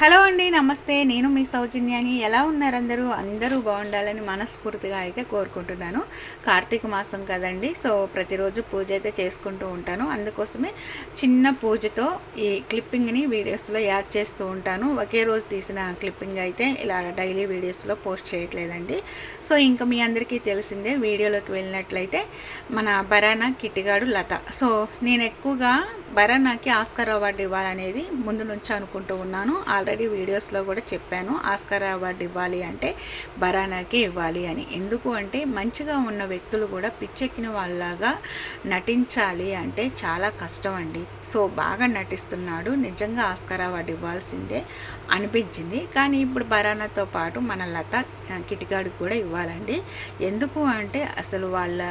Hello అండి నమస్తే. నేను మీ సౌజన్యాని. ఎలా ఉన్నారు అందరూ? అందరూ బాగుండాలని మనస్ఫూర్తిగా అయితే కోరుకుంటున్నాను. కార్తీక మాసం కదండి సో ప్రతిరోజు పూజ అయితే చేసుకుంటూ ఉంటాను. అందుకోసమే చిన్న పూజతో ఈ క్లిప్పింగ్ని వీడియోస్లో యాడ్ చేస్తూ ఉంటాను. ఒకే రోజు తీసిన క్లిప్పింగ్ అయితే ఇలా డైలీ వీడియోస్లో పోస్ట్ చేయట్లేదండి. సో ఇంకా మీ అందరికీ తెలిసిందే వీడియోలోకి వెళ్ళినట్లయితే మన బరానా కిట్టిగాడు లత. సో నేను ఎక్కువగా బరానాకి ఆస్కర్ అవార్డు ఇవ్వాలనేది ముందు నుంచి అనుకుంటూ ఉన్నాను. ఆల్రెడీ వీడియోస్లో కూడా చెప్పాను ఆస్కార్ అవార్డు ఇవ్వాలి అంటే బరానాకి ఇవ్వాలి అని. ఎందుకు అంటే మంచిగా ఉన్న వ్యక్తులు కూడా పిచ్చెక్కిన వాళ్ళలాగా నటించాలి అంటే చాలా కష్టం అండి. సో బాగా నటిస్తున్నాడు నిజంగా ఆస్కార్ అవార్డు ఇవ్వాల్సిందే అనిపించింది. కానీ ఇప్పుడు బరానాతో పాటు మన లత కిటికాడు కూడా ఇవ్వాలండి. ఎందుకు అంటే అసలు వాళ్ళ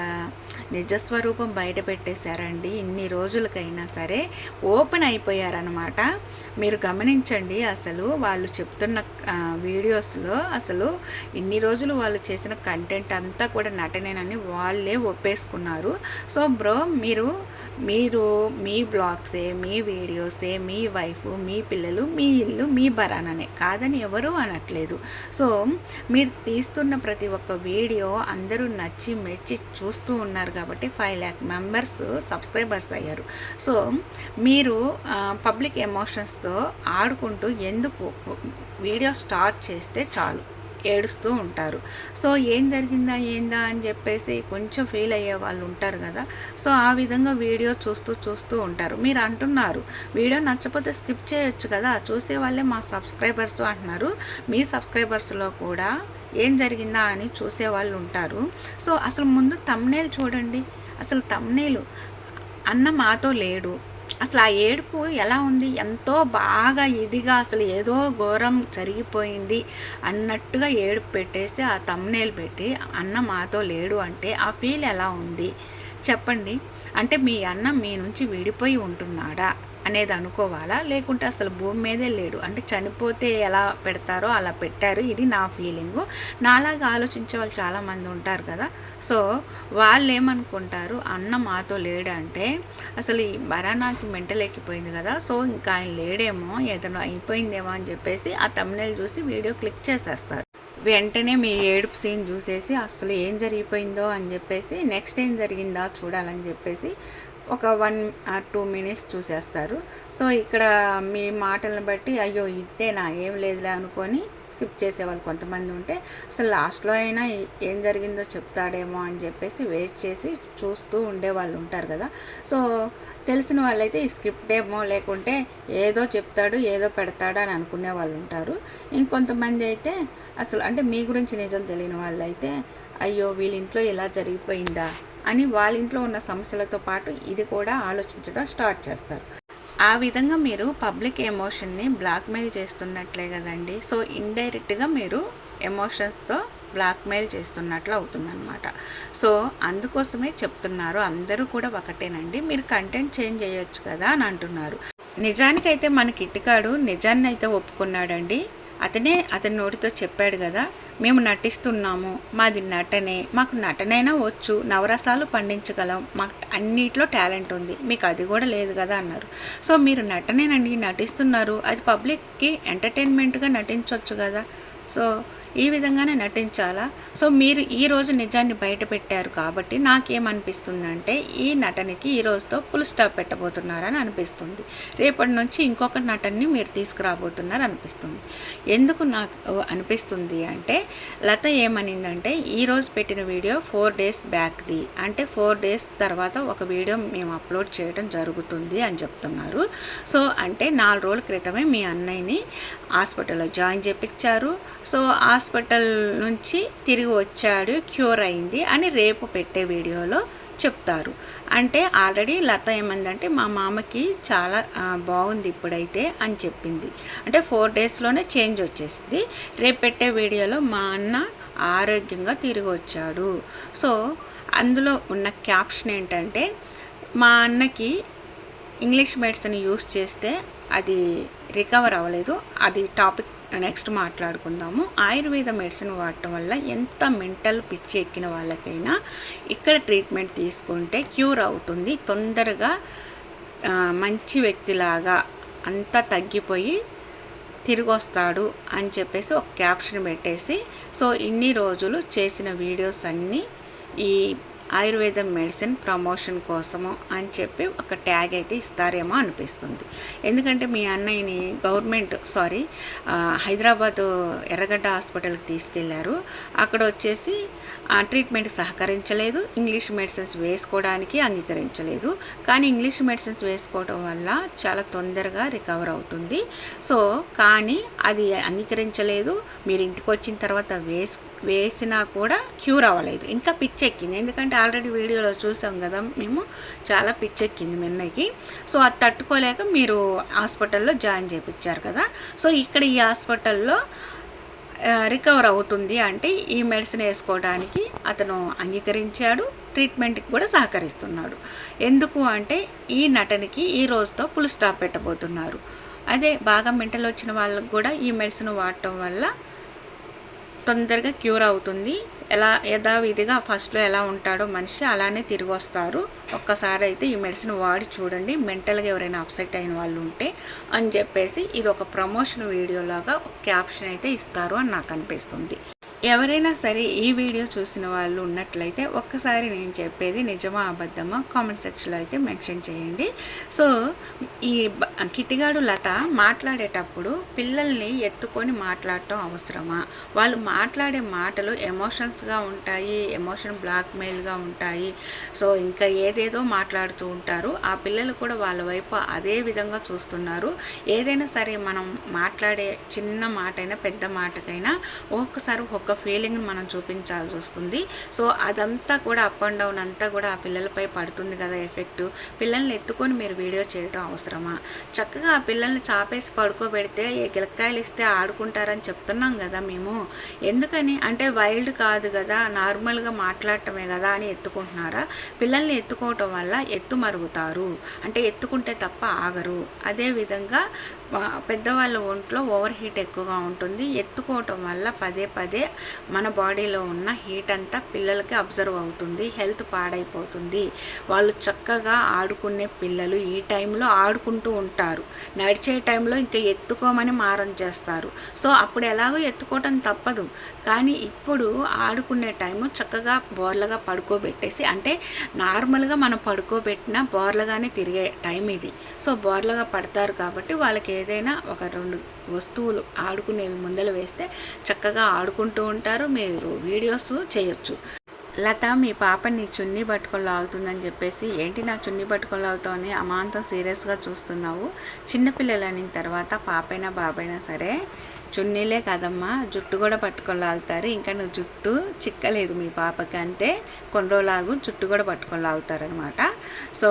నిజస్వరూపం బయట పెట్టేశారండి. ఇన్ని రోజులకైనా సరే ఓపెన్ అయిపోయారనమాట మీరు గమనించండి అసలు అసలు వాళ్ళు చెప్తున్న వీడియోస్లో అసలు ఇన్ని రోజులు వాళ్ళు చేసిన కంటెంట్ అంతా కూడా నటనేనని వాళ్ళే ఒప్పేసుకున్నారు. సో బ్రో మీరు మీరు మీ బ్లాగ్సే మీ వీడియోసే మీ వైఫ్ మీ పిల్లలు మీ ఇల్లు మీ బరాననే కాదని ఎవరు అనట్లేదు. సో మీరు తీస్తున్న ప్రతి ఒక్క వీడియో అందరూ నచ్చి మెచ్చి చూస్తూ ఉన్నారు కాబట్టి ఫైవ్ ల్యాక్ మెంబర్స్ సబ్స్క్రైబర్స్ అయ్యారు. సో మీరు పబ్లిక్ ఎమోషన్స్తో ఆడుకుంటూ ఎందుకు వీడియో స్టార్ట్ చేస్తే చాలు ఏడుస్తూ ఉంటారు. సో ఏం జరిగిందా ఏందా అని చెప్పేసి కొంచెం ఫీల్ అయ్యే వాళ్ళు ఉంటారు కదా. సో ఆ విధంగా వీడియో చూస్తూ చూస్తూ ఉంటారు. మీరు అంటున్నారు వీడియో నచ్చపోతే స్కిప్ చేయొచ్చు కదా. చూసే వాళ్ళే మా సబ్స్క్రైబర్స్ అంటున్నారు. మీ సబ్స్క్రైబర్స్లో కూడా ఏం జరిగిందా అని చూసే వాళ్ళు ఉంటారు. సో అసలు ముందు తమ్నేలు చూడండి. అసలు తమ్నేలు అన్న మాతో లేడు. అసలు ఆ ఏడుపు ఎలా ఉంది? ఎంతో బాగా ఇదిగా అసలు ఏదో ఘోరం జరిగిపోయింది అన్నట్టుగా ఏడుపు పెట్టేసి ఆ తమ్నేలు పెట్టి అన్న మాతో లేడు అంటే ఆ ఫీల్ ఎలా ఉంది? చెప్పండి. అంటే మీ అన్న మీ నుంచి విడిపోయి ఉంటున్నాడా? అనేది అనుకోవాలా? లేకుంటే అసలు భూమి మీదే లేడు. అంటే చనిపోతే ఎలా పెడతారో అలా పెట్టారు. ఇది నా ఫీలింగు. నాలాగా ఆలోచించే వాళ్ళు చాలామంది ఉంటారు కదా. సో వాళ్ళు ఏమనుకుంటారు అన్న మాతో లేడంటే అసలు ఈ బరానాకి మెంటల్ ఎక్కిపోయింది కదా. సో ఇంకా ఆయన లేడేమో ఏదైనా అయిపోయిందేమో అని చెప్పేసి ఆ తమిళ చూసి వీడియో క్లిక్ చేసేస్తారు. వెంటనే మీ ఏడుపు సీన్ చూసేసి అసలు ఏం జరిగిపోయిందో అని చెప్పేసి నెక్స్ట్ ఏం జరిగిందా చూడాలని చెప్పేసి ఒక వన్ ఆర్ టూ మినిట్స్ చూసేస్తారు. సో ఇక్కడ మీ మాటలను బట్టి అయ్యో ఇంతేనా ఏం లేదులే అనుకొని స్కిప్ చేసేవాళ్ళు కొంతమంది ఉంటే అసలు లాస్ట్లో అయినా ఏం జరిగిందో చెప్తాడేమో అని చెప్పేసి వెయిట్ చేసి చూస్తూ ఉండేవాళ్ళు ఉంటారు కదా. సో తెలిసిన వాళ్ళైతే ఈ స్క్రిప్ట్ ఏమో లేకుంటే ఏదో చెప్తాడు ఏదో పెడతాడు అని అనుకునే వాళ్ళు ఉంటారు. ఇంకొంతమంది అయితే అసలు అంటే మీ గురించి నిజం తెలియని వాళ్ళు అయితే అయ్యో వీళ్ళింట్లో ఇలా జరిగిపోయిందా అని వాళ్ళ ఇంట్లో ఉన్న సమస్యలతో పాటు ఇది కూడా ఆలోచించడం స్టార్ట్ చేస్తారు. ఆ విధంగా మీరు పబ్లిక్ ఎమోషన్ని బ్లాక్మెయిల్ చేస్తున్నట్లే కదండి. సో ఇండైరెక్ట్గా మీరు ఎమోషన్స్తో బ్లాక్మెయిల్ చేస్తున్నట్లు అవుతుందన్నమాట. సో అందుకోసమే చెప్తున్నారు. అందరూ కూడా ఒకటేనండి. మీరు కంటెంట్ చేంజ్ చేయొచ్చు కదా అని అంటున్నారు. నిజానికైతే మన కిట్టికాడు నిజాన్ని అయితే ఒప్పుకున్నాడండి. అతనే అతని నోటితో చెప్పాడు కదా. మేము నటిస్తున్నాము. మాది నటనే. మాకు నటనైనా వచ్చు. నవరసాలు పండించగలం. మాకు అన్నిట్లో టాలెంట్ ఉంది. మీకు అది కూడా లేదు కదా అన్నారు. సో మీరు నటనేనండి. నటిస్తున్నారు. అది పబ్లిక్కి ఎంటర్టైన్మెంట్గా నటించవచ్చు కదా. సో ఈ విధంగానే నటించాలా? సో మీరు ఈరోజు నిజాన్ని బయట పెట్టారు కాబట్టి నాకేమనిపిస్తుందంటే ఈ నటనకి ఈ రోజుతో ఫుల్ స్టాప్ పెట్టబోతున్నారని అనిపిస్తుంది. రేపటి నుంచి ఇంకొక నటన్ని మీరు తీసుకురాబోతున్నారు అనిపిస్తుంది. ఎందుకు నాకు అనిపిస్తుంది అంటే లత ఏమనిందంటే ఈరోజు పెట్టిన వీడియో ఫోర్ డేస్ బ్యాక్ది అంటే ఫోర్ డేస్ తర్వాత ఒక వీడియో మేము అప్లోడ్ చేయడం జరుగుతుంది అని చెప్తున్నారు. సో అంటే నాలుగు రోజుల క్రితమే మీ అన్నయ్యని హాస్పిటల్లో జాయిన్ చేపించారు. సో హాస్పిటల్ నుంచి తిరిగి వచ్చాడు క్యూర్ అయింది అని రేపు పెట్టే వీడియోలో చెప్తారు. అంటే ఆల్రెడీ లత ఏమందంటే మా మామకి చాలా బాగుంది ఇప్పుడైతే అని చెప్పింది. అంటే ఫోర్ డేస్లోనే చేంజ్ వచ్చేసింది. రేపు పెట్టే వీడియోలో మా అన్న ఆరోగ్యంగా తిరిగి వచ్చాడు. సో అందులో ఉన్న క్యాప్షన్ ఏంటంటే మా అన్నకి ఇంగ్లీష్ మెడిసిన్ యూస్ చేస్తే అది రికవర్ అవ్వలేదు. అది టాపిక్ నెక్స్ట్ మాట్లాడుకుందాము. ఆయుర్వేద మెడిసిన్ వాడటం వల్ల ఎంత మెంటల్ పిచ్చి ఎక్కిన వాళ్ళకైనా ఇక్కడ ట్రీట్మెంట్ తీసుకుంటే క్యూర్ అవుతుంది. తొందరగా మంచి వ్యక్తిలాగా అంతా తగ్గిపోయి తిరిగి వస్తాడు అని చెప్పేసి ఒక క్యాప్షన్ పెట్టేసి సో ఇన్ని రోజులు చేసిన వీడియోస్ అన్నీ ఈ ఆయుర్వేదం మెడిసిన్ ప్రమోషన్ కోసము అని చెప్పి ఒక ట్యాగ్ అయితే ఇస్తారేమో అనిపిస్తుంది. ఎందుకంటే మీ అన్నయ్యని గవర్నమెంట్ సారీ హైదరాబాద్ ఎర్రగడ్డ హాస్పిటల్కి తీసుకెళ్ళారు. అక్కడ వచ్చేసి ట్రీట్మెంట్ సహకరించలేదు. ఇంగ్లీష్ మెడిసిన్స్ వేసుకోవడానికి అంగీకరించలేదు. కానీ ఇంగ్లీష్ మెడిసిన్స్ వేసుకోవడం వల్ల చాలా తొందరగా రికవర్ అవుతుంది. సో కానీ అది అంగీకరించలేదు. మీరు ఇంటికి వచ్చిన తర్వాత వేసు వేసినా కూడా క్యూర్ అవ్వలేదు. ఇంకా పిచ్చెక్కింది. ఎందుకంటే ఆల్రెడీ వీడియోలో చూసాం కదా మేము చాలా పిచ్చెక్కింది మెన్నకి సో అది తట్టుకోలేక మీరు హాస్పిటల్లో జాయిన్ చేయించారు కదా. సో ఇక్కడ ఈ హాస్పిటల్లో రికవర్ అవుతుంది అంటే ఈ మెడిసిన్ వేసుకోవడానికి అతను అంగీకరించాడు ట్రీట్మెంట్కి కూడా సహకరిస్తున్నాడు. ఎందుకు అంటే ఈ నటనకి ఈ రోజుతో ఫుల్ స్టాప్ పెట్టబోతున్నారు. అదే బాగా మెంటల్ వచ్చిన వాళ్ళకు కూడా ఈ మెడిసిన్ వాడటం వల్ల తొందరగా క్యూర్ అవుతుంది. ఎలా యథావిధిగా ఫస్ట్లో ఎలా ఉంటాడో మనిషి అలానే తిరిగి వస్తారు. ఒక్కసారి అయితే ఈ మెడిసిన్ వాడి చూడండి. మెంటల్గా ఎవరైనా అప్సెట్ అయిన వాళ్ళు ఉంటే అని చెప్పేసి ఇది ఒక ప్రమోషన్ వీడియోలాగా క్యాప్షన్ అయితే ఇస్తారు అని నాకు అనిపిస్తుంది. ఎవరైనా సరే ఈ వీడియో చూసిన వాళ్ళు ఉన్నట్లయితే ఒక్కసారి నేను చెప్పేది నిజమా అబద్ధమా కామెంట్ సెక్షన్లో అయితే మెన్షన్ చేయండి. సో ఈ కిటిగాడు లత మాట్లాడేటప్పుడు పిల్లల్ని ఎత్తుకొని మాట్లాడటం అవసరమా? వాళ్ళు మాట్లాడే మాటలు ఎమోషన్స్గా ఉంటాయి ఎమోషన్ బ్లాక్మెయిల్గా ఉంటాయి. సో ఇంకా ఏదేదో మాట్లాడుతూ ఉంటారు. ఆ పిల్లలు కూడా వాళ్ళ వైపు అదే విధంగా చూస్తున్నారు. ఏదైనా సరే మనం మాట్లాడే చిన్న మాటైనా పెద్ద మాటకైనా ఒక్కసారి ఒక్క ఫీలింగ్ని ఫీలింగ్ మనం చూపించాల్సి వస్తుంది. సో అదంతా కూడా అప్ అండ్ డౌన్ అంతా కూడా ఆ పిల్లలపై పడుతుంది కదా ఎఫెక్ట్. పిల్లల్ని ఎత్తుకొని మీరు వీడియో చేయడం అవసరమా? చక్కగా ఆ పిల్లల్ని చాపేసి పడుకోబెడితే ఏ గిలక్కాయలు ఇస్తే ఆడుకుంటారని చెప్తున్నాం కదా మేము. ఎందుకని? అంటే వైల్డ్ కాదు కదా నార్మల్గా మాట్లాడటమే కదా అని ఎత్తుకుంటున్నారా? పిల్లల్ని ఎత్తుకోవటం వల్ల ఎత్తు మరుగుతారు. అంటే ఎత్తుకుంటే తప్ప ఆగరు. అదేవిధంగా పెద్దవాళ్ళ ఒంట్లో ఓవర్ హీట్ ఎక్కువగా ఉంటుంది. ఎత్తుకోవటం వల్ల పదే పదే మన బాడీలో ఉన్న హీట్ అంతా పిల్లలకి అబ్జర్వ్ అవుతుంది. హెల్త్ పాడైపోతుంది. వాళ్ళు చక్కగా ఆడుకునే పిల్లలు ఈ టైంలో ఆడుకుంటూ ఉంటారు నడిచే టైంలో ఇంకా ఎత్తుకోమని మారం చేస్తారు. సో అప్పుడు ఎలాగో ఎత్తుకోవటం తప్పదు. కానీ ఇప్పుడు ఆడుకునే టైము చక్కగా బోర్లగా పడుకోబెట్టేసి అంటే నార్మల్గా మనం పడుకోబెట్టిన బోర్లగానే తిరిగే టైం ఇది. సో బోర్లగా పడతారు కాబట్టి వాళ్ళకి ఏదైనా ఒక రెండు వస్తువులు ఆడుకునేవి ముందలు వేస్తే చక్కగా ఆడుకుంటూ ఉంటారు. మీరు వీడియోస్ చేయొచ్చు. లత మీ పాప నీ చున్నీ పట్టుకొని లాగుతుందని చెప్పేసి ఏంటి నా చున్నీ పట్టుకొని లాగుతావు? అమాంతం సీరియస్గా చూస్తున్నావు. చిన్నపిల్లలని తర్వాత పాపైనా బాబైనా సరే చున్నీలే కాదమ్మా జుట్టు కూడా పట్టుకొని లాగుతారు. ఇంకా నువ్వు జుట్టు చిక్కలేదు మీ పాపకి అంటే కొన్ని రోజులాగు జుట్టు కూడా పట్టుకొని లాగుతారనమాట. సో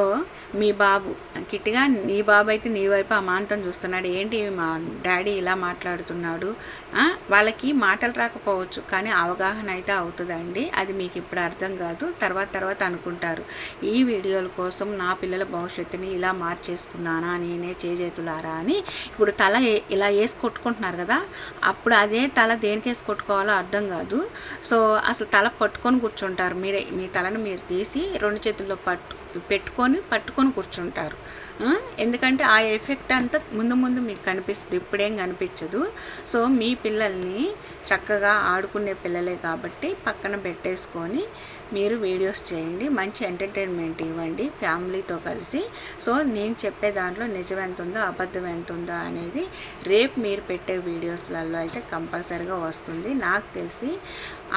మీ బాబు కిట్టిగా నీ బాబు అయితే నీ వైపు అమాంతం చూస్తున్నాడు. ఏంటి మా డాడీ ఇలా మాట్లాడుతున్నాడు? వాళ్ళకి మాటలు రాకపోవచ్చు కానీ అవగాహన అయితే అవుతుందండి. అది మీకు ఇప్పుడు అర్థం కాదు. తర్వాత తర్వాత అనుకుంటారు. ఈ వీడియోల కోసం నా పిల్లల భవిష్యత్తుని ఇలా మార్చేసుకున్నానా నేనే చేజేతులారా అని. ఇప్పుడు తల ఇలా వేసి కొట్టుకుంటున్నారు కదా అప్పుడు అదే తల దేనికేసి కొట్టుకోవాలో అర్థం కాదు. సో అసలు తల పట్టుకొని కూర్చుంటారు మీరే. మీ తలను మీరు తీసి రెండు చేతుల్లో పట్టు పెట్టుకొని పట్టుకొని కూర్చుంటారు. ఎందుకంటే ఆ ఎఫెక్ట్ అంతా ముందు ముందు మీకు కనిపిస్తుంది. ఇప్పుడేం కనిపించదు. సో మీ పిల్లల్ని చక్కగా ఆడుకునే పిల్లలే కాబట్టి పక్కన పెట్టేసుకొని మీరు వీడియోస్ చేయండి మంచి ఎంటర్టైన్మెంట్ ఇవ్వండి ఫ్యామిలీతో కలిసి. సో నేను చెప్పే దాంట్లో నిజం ఎంత ఉందో అబద్ధం ఎంత ఉందో అనేది రేపు మీరు పెట్టే వీడియోస్లలో అయితే కంపల్సరీగా వస్తుంది. నాకు తెలిసి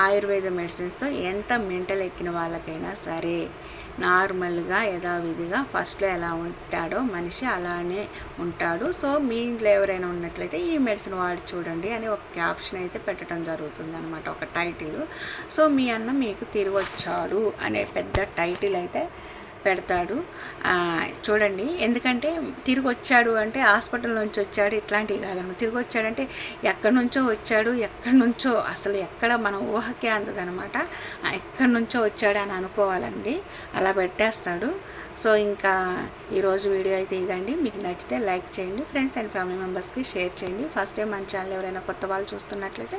ఆయుర్వేద మెడిసిన్స్తో ఎంత మెంటల్ ఎక్కిన వాళ్ళకైనా సరే నార్మల్గా యథావిధిగా ఫస్ట్లో ఎలా ఉంటాడో మనిషి అలానే ఉంటాడు. సో మీ ఇంట్లో ఎవరైనా ఉన్నట్లయితే ఈ మెడిసిన్ వాడి చూడండి అని ఒక క్యాప్షన్ అయితే పెట్టడం జరుగుతుంది అనమాట ఒక టైటిల్. సో మీ అన్న మీకు తిరిగి వచ్చాడు అనే పెద్ద టైటిల్ అయితే పెడతాడు. చూడండి ఎందుకంటే తిరిగి వచ్చాడు అంటే హాస్పిటల్ నుంచి వచ్చాడు ఇట్లాంటివి కాదన్నమాట తిరిగి వచ్చాడంటే ఎక్కడి నుంచో వచ్చాడు ఎక్కడి నుంచో అసలు ఎక్కడ మన ఊహకే అందదనమాట. ఎక్కడి నుంచో వచ్చాడు అని అనుకోవాలండి. అలా పెట్టేస్తాడు. సో ఇంకా ఈరోజు వీడియో అయితే ఇదండి. మీకు నచ్చితే లైక్ చేయండి ఫ్రెండ్స్ అండ్ ఫ్యామిలీ మెంబర్స్కి షేర్ చేయండి. ఫస్ట్ టైం మన ఛానల్ ఎవరైనా కొత్త వాళ్ళు చూస్తున్నట్లయితే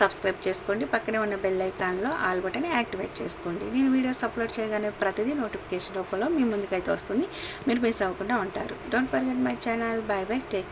సబ్స్క్రైబ్ చేసుకోండి. పక్కనే ఉన్న బెల్ ఐకాన్లో ఆల్ బటన్ యాక్టివేట్ చేసుకోండి. నేను వీడియోస్ అప్లోడ్ చేయగానే ప్రతిదీ నోటిఫికేషన్ రూపంలో మీ ముందుకైతే వస్తుంది. మీరు మిస్ అవ్వకుండా ఉంటారు. Don't forget my channel bye bye take care